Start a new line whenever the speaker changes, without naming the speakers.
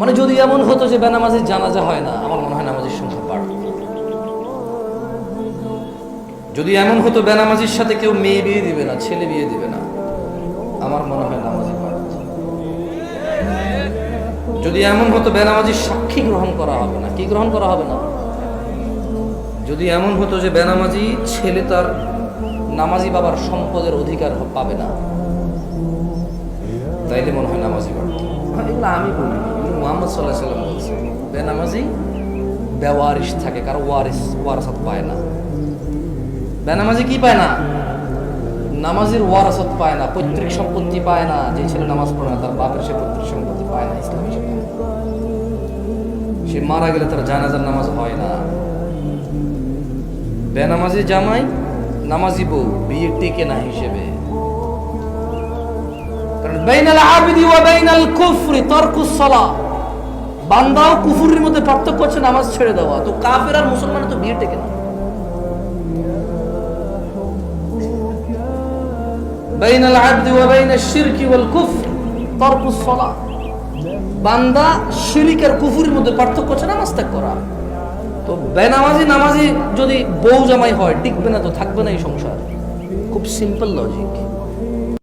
মানে যদি এমন হতো যে বেনামাজির জানাজা হয় না, আমার মনে হয় নামাজের সংখ্যা বাড়ত। যদি এমন হতো বেনামাজির সাথে কেউ মেয়ে বিয়ে দিবে না, ছেলে বিয়ে দিবে না, আমার মনে হয় নামাজি যদি এমন হতো বেনামাজির সাক্ষী গ্রহণ করা হবে না, কি গ্রহণ করা হবে না? যদি এমন হতো যে বেনামাজি ছেলে তার নামাজি বাবার সম্পদের অধিকার পাবে না, তাইলে মনে হয় এগুলো আমি বলি। মোহাম্মদ সাল্লাহ সাল্লাম বলছে, বেনামাজি বেওয়ারিস থাকে, কারও ওয়ারিস ওয়ারাসাত পায় না। বেনামাজি কি পায় না? নামাজের ওয়ারাসত পায় না, পৈতৃক সম্পত্তি পায় না, যে ছেলে নামাজ পড়ে না, তার বাপের সে পৈতৃক সম্পত্তি পায় না ইসলামী সেটা সে মারা গেলে তার জানাজার নামাজ হয় না। বেনামাজি জামাই, নামাজি বউ, বিয়ে টিকে না হিসেবে। বাইনাল আবিদি ওয়া বাইনাল কুফরি তারকুস বান্দা ও কুফুরের মধ্যে পার্থক্য হচ্ছে নামাজ ছেড়ে দেওয়া। তো কাফের আর মুসলমানের তো বিয়ে টেকে না বাইনাল আবদি ওয়া বাইনাশ শিরকি ওয়াল কুফর তারকুস বান্দা শিরিক আর কুফুরের মধ্যে পার্থক্য হচ্ছে নামাজ ত্যাগ করা। তো বেনামাজি নামাজি যদি বউ জামাই হয়, টিকবে না তো থাকবে না এই সংসার। খুব সিম্পল লজিক